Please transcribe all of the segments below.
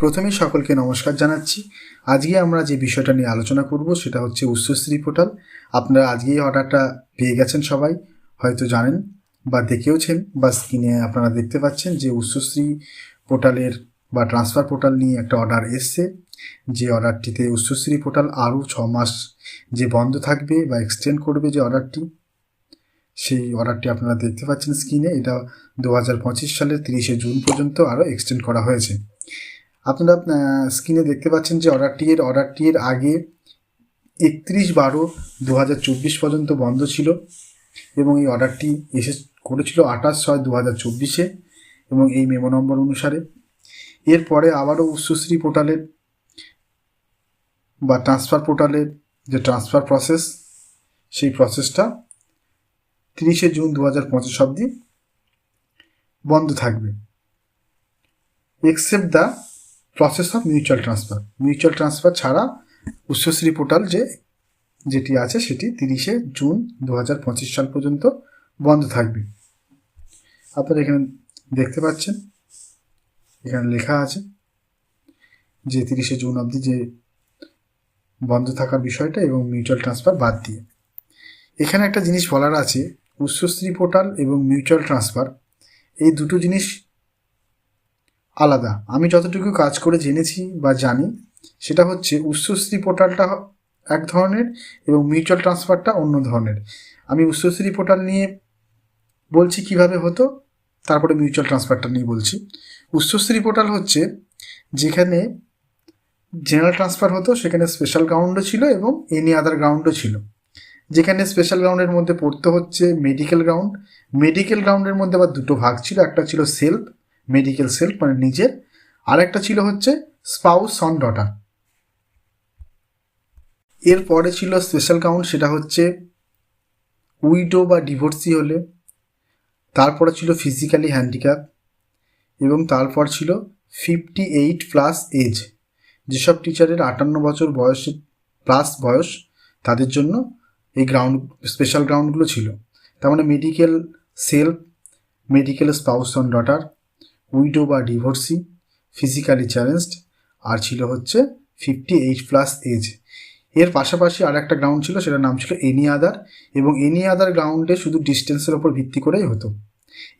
প্রথমেই সকলকে নমস্কার জানাচ্ছি। আজকে আমরা যে বিষয়টা নিয়ে আলোচনা করব সেটা হচ্ছে উচ্চশ্রী পোর্টাল। আপনারা আজকেই অর্ডারটা পেয়ে গেছেন সবাই, হয়তো জানেন বা দেখেওছেন বা স্ক্রিনে আপনারা দেখতে পাচ্ছেন যে উচ্চশ্রী পোর্টালের বা ট্রান্সফার পোর্টাল নিয়ে একটা অর্ডার এসছে। যে অর্ডারটিতে উচ্চশ্রী পোর্টাল আরও ছ মাস যে বন্ধ থাকবে বা এক্সটেন্ড করবে যে অর্ডারটি, সেই অর্ডারটি আপনারা দেখতে পাচ্ছেন স্ক্রিনে। এটা দু হাজার পঁচিশ সালের তিরিশে জুন পর্যন্ত আরও এক্সটেন্ড করা হয়েছে। আপনারা স্ক্রিনে দেখতে পাচ্ছেন যে অর্ডারটির অর্ডারটির আগে একত্রিশ বারো দু পর্যন্ত বন্ধ ছিল এবং এই অর্ডারটি এসে করেছিল আঠাশ ছয় দু হাজার চব্বিশে এবং এই মেমো নম্বর অনুসারে। এরপরে আবারও উচ্চশ্রী পোর্টালের বা ট্রান্সফার পোর্টালের যে ট্রান্সফার প্রসেস সেই প্রসেসটা তিরিশে জুন দু হাজার পঁচিশ অব্দি বন্ধ থাকবে। Except the process of mutual transfer mutual transfer ছাড়া উচ্চশ্রী পোর্টাল যে, যেটি আছে সেটি তিরিশে জুন দু হাজার পঁচিশ সাল পর্যন্ত বন্ধ থাকবে। আপনারা এখানে দেখতে পাচ্ছেন, এখানে লেখা আছে যে তিরিশে জুন অবধি যে বন্ধ থাকার বিষয়টা এবং মিউচুয়াল ট্রান্সফার বাদ দিয়ে। এখানে একটা জিনিস বলার আছে উচ্চশ্রী পোর্টাল এবং মিউচুয়াল ট্রান্সফার এই দুটো জিনিস আলাদা। আমি যতটুকু কাজ করে জেনেছি বা জানি, সেটা হচ্ছে উচ্চশ্রী পোর্টালটা এক ধরনের এবং মিউচুয়াল ট্রান্সফারটা অন্য ধরনের। আমি উচ্চশ্রী পোর্টাল নিয়ে বলছি কীভাবে হতো, তারপরে মিউচুয়াল ট্রান্সফারটা নিয়ে বলছি। উচ্চশ্রী পোর্টাল হচ্ছে যেখানে জেনারেল ট্রান্সফার হতো, সেখানে স্পেশাল গ্রাউন্ডও ছিল এবং এনি আদার গ্রাউন্ডও ছিল। যেখানে স্পেশাল গ্রাউন্ডের মধ্যে পড়তে হচ্ছে মেডিকেল গ্রাউন্ড। মেডিকেল গ্রাউন্ডের মধ্যে আবার দুটো ভাগ ছিল, একটা ছিল সেলফ মেডিকেল সেলফ মানে নিজের। আর একটা ছিল হচ্ছে স্পাউস সন ডটার এরপরে ছিল স্পেশাল গ্রাউন্ড সেটা হচ্ছে উইডো বা ডিভোর্সি হলে। তারপরে ছিল ফিজিক্যালি হ্যান্ডিক্যাপ এবং তারপর ছিল ফিফটি এইট প্লাস এজ যেসব টিচারের আটান্ন বছর বয়সে প্লাস বয়স, তাদের জন্য এই গ্রাউন্ড স্পেশাল গ্রাউন্ডগুলো ছিল। তার মানে medical self medical spouse on daughter widow বা ডিভোর্সি, ফিজিক্যালি চ্যালেঞ্জড, আর ছিল হচ্ছে ফিফটি এইট প্লাস এজ এর পাশাপাশি আর একটা গ্রাউন্ড ছিল, সেটার নাম ছিল এনি আদার এবং এনি আদার গ্রাউন্ডে শুধু ডিস্টেন্সের ওপর ভিত্তি করেই হতো।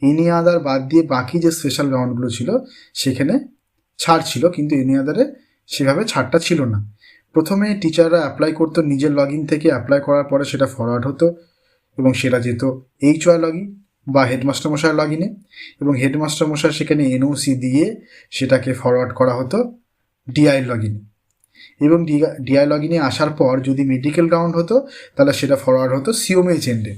এনি আদার বাদ দিয়ে বাকি যে স্পেশাল গ্রাউন্ডগুলো ছিল, সেখানে ছাড় ছিল, কিন্তু এনি আদারে সেভাবে ছাড়টা ছিল না। প্রথমে টিচাররা অ্যাপ্লাই করতো, নিজের লগ ইন থেকে অ্যাপ্লাই করার পরে সেটা ফরওয়ার্ড হতো, এবং সেটা যেত এইচ ওয়াই লগ বা হেডমাস্টার মশাইয়ের লগ ইনে এবং হেডমাস্টার মশাই সেখানে এনওসি দিয়ে সেটাকে ফরওয়ার্ড করা হতো ডিআই লগ ইনে এবং ডিআই লগ ইনে আসার পর যদি মেডিকেল গ্রাউন্ড হতো, তাহলে সেটা ফরওয়ার্ড হতো সিওমএইচ এন্ডে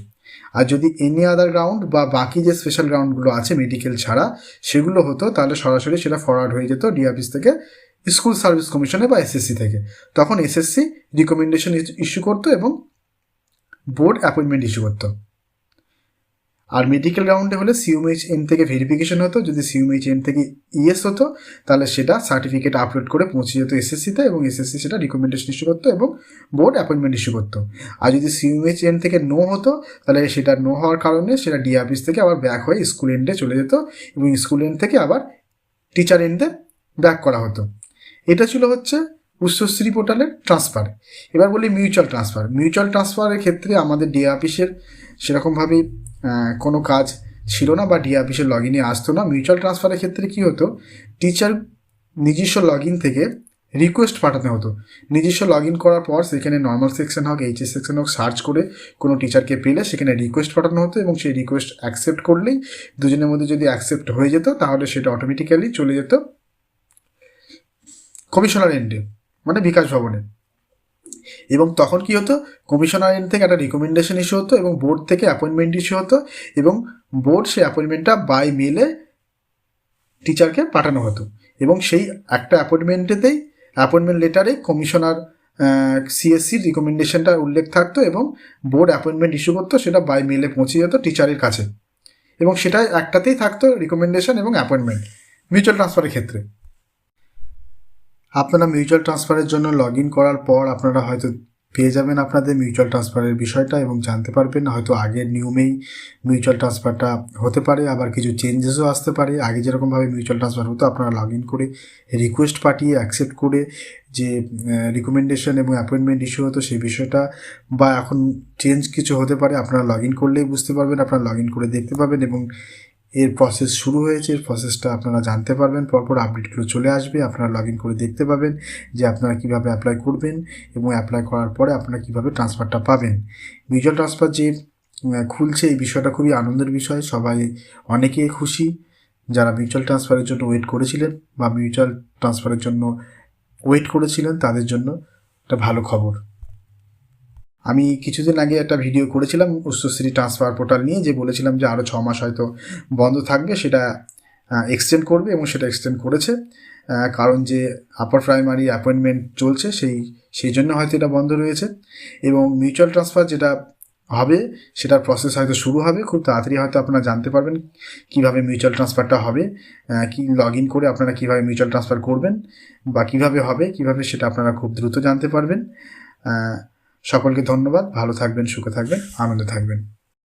আর যদি এনি আদার গ্রাউন্ড বা বাকি যে স্পেশাল গ্রাউন্ডগুলো আছে মেডিকেল ছাড়া, সেগুলো হতো, তাহলে সরাসরি সেটা ফরওয়ার্ড হয়ে যেত ডিআরপিস থেকে স্কুল সার্ভিস কমিশনে বা এসএসসি থেকে। তখন এসএসসি রিকমেন্ডেশন ইস্যু করতো এবং বোর্ড অ্যাপয়েন্টমেন্ট ইস্যু করতো। আর মেডিকেল রাউন্ডে হলে সিউমএইচ এন থেকে ভেরিফিকেশন হতো। যদি সিউমএইচ এন থেকে ইএস হতো, তাহলে সেটা সার্টিফিকেট আপলোড করে পৌঁছে যেত এসএসসিতে এবং এসএসসি সেটা রিকমেন্ডেশন ইস্যু করতো এবং বোর্ড অ্যাপয়েন্টমেন্ট ইস্যু করতো। আর যদি সিউমএইচ এন থেকে নো হতো, তাহলে সেটা নো হওয়ার কারণে সেটা ডিআরপিস থেকে আবার ব্যাক হয়ে স্কুল এন্ডে চলে যেত এবং স্কুল এন্ড থেকে আবার টিচার এন্ডে ব্যাক করা হতো। এটা ছিল হচ্ছে উচ্চশ্রী পোর্টালের ট্রান্সফার এবার বলি মিউচুয়াল ট্রান্সফার মিউচুয়াল ট্রান্সফারের ক্ষেত্রে আমাদের ডি অফিসের সেরকমভাবে কোনো কাজ ছিল না বা ডি অফিসের লগ ইনে আসতো না। মিউচুয়াল ট্রান্সফারের ক্ষেত্রে কী হতো? টিচার নিজস্ব লগ ইন থেকে রিকোয়েস্ট পাঠাতে হতো। নিজস্ব লগ ইন করার পর সেখানে নর্মাল সেকশন হোক এইচএস সেকশন হোক সার্চ করে কোনো টিচারকে পেলে সেখানে রিকোয়েস্ট পাঠানো হতো এবং সেই রিকোয়েস্ট অ্যাকসেপ্ট করলেই দুজনের মধ্যে যদি অ্যাকসেপ্ট হয়ে যেত তাহলে সেটা অটোমেটিক্যালি চলে যেত কমিশনার এন্ডে মানে বিকাশ ভবনে। এবং তখন কি হতো? কমিশনার এন্ড থেকে একটা রিকমেন্ডেশন ইস্যু হতো এবং বোর্ড থেকে অ্যাপয়েন্টমেন্ট ইস্যু হতো এবং বোর্ড সেই অ্যাপয়েন্টমেন্টটা বাই মেলে টিচারকে পাঠানো হতো। এবং সেই একটা অ্যাপয়েন্টমেন্টেতেই অ্যাপয়েন্টমেন্ট লেটারে কমিশনার সিএসসির রিকমেন্ডেশনটা উল্লেখ থাকতো এবং বোর্ড অ্যাপয়েন্টমেন্ট ইস্যু করতো, সেটা বাই মেলে পৌঁছে যেত টিচারের কাছে। এবং সেটা একটাতেই থাকতো রিকমেন্ডেশন এবং অ্যাপয়েন্টমেন্ট মিউচুয়াল ট্রান্সফারের ক্ষেত্রে। আপনারা মিউচুয়াল ট্রান্সফারের জন্য লগ করার পর আপনারা হয়তো পেয়ে যাবেন আপনাদের মিউচুয়াল ট্রান্সফারের বিষয়টা এবং জানতে পারবেন, হয়তো আগের নিয়মেই মিউচুয়াল ট্রান্সফারটা হতে পারে, আবার কিছু চেঞ্জেসও আসতে পারে। আগে যেরকমভাবে মিউচুয়াল ট্রান্সফার হতো, আপনারা লগ ইন করে রিকোয়েস্ট পাঠিয়ে অ্যাকসেপ্ট করে যে রিকমেন্ডেশন এবং অ্যাপয়েন্টমেন্ট ইস্যু হতো সেই বিষয়টা, বা এখন চেঞ্জ কিছু হতে পারে, আপনারা লগ ইন করলেই বুঝতে পারবেন, আপনারা লগ ইন করে দেখতে পাবেন এবং এর প্রসেস শুরু হয়েছে, এর প্রসেসটা আপনারা জানতে পারবেন, পরপর আপডেটগুলো চলে আসবে, আপনারা লগ করে দেখতে পাবেন যে আপনারা কীভাবে অ্যাপ্লাই করবেন এবং অ্যাপ্লাই করার পরে আপনারা কীভাবে ট্রান্সফারটা পাবেন। মিউচুয়াল ট্রান্সফার যে খুলছে এই বিষয়টা খুবই আনন্দের বিষয়, সবাই অনেকেই খুশি যারা মিউচুয়াল ট্রান্সফারের জন্য ওয়েট করেছিলেন বা মিউচুয়াল ট্রান্সফারের জন্য ওয়েট করেছিলেন, তাদের জন্য একটা ভালো খবর। আমি কিছুদিন আগে একটা ভিডিও করেছিলাম উচ্চশ্রী ট্রান্সফার পোর্টাল নিয়ে, যে বলেছিলাম যে আরও ছ মাস হয়তো বন্ধ থাকবে, সেটা এক্সটেন্ড করবে এবং সেটা এক্সটেন্ড করেছে। কারণ যে আপার প্রাইমারি অ্যাপয়েন্টমেন্ট চলছে, সেই সেই জন্য হয়তো এটা বন্ধ রয়েছে। এবং মিউচুয়াল ট্রান্সফার যেটা হবে, সেটার প্রসেস হয়তো শুরু হবে, খুব তাড়াতাড়ি হয়তো আপনারা জানতে পারবেন কীভাবে মিউচুয়াল ট্রান্সফারটা হবে কি লগ ইন করে আপনারা কীভাবে মিউচুয়াল ট্রান্সফার করবেন বা কীভাবে হবে, কীভাবে সেটা আপনারা খুব দ্রুত জানতে পারবেন। সকলকে ধন্যবাদ। ভালো থাকবেন সুখে থাকবেন আনন্দে থাকবেন।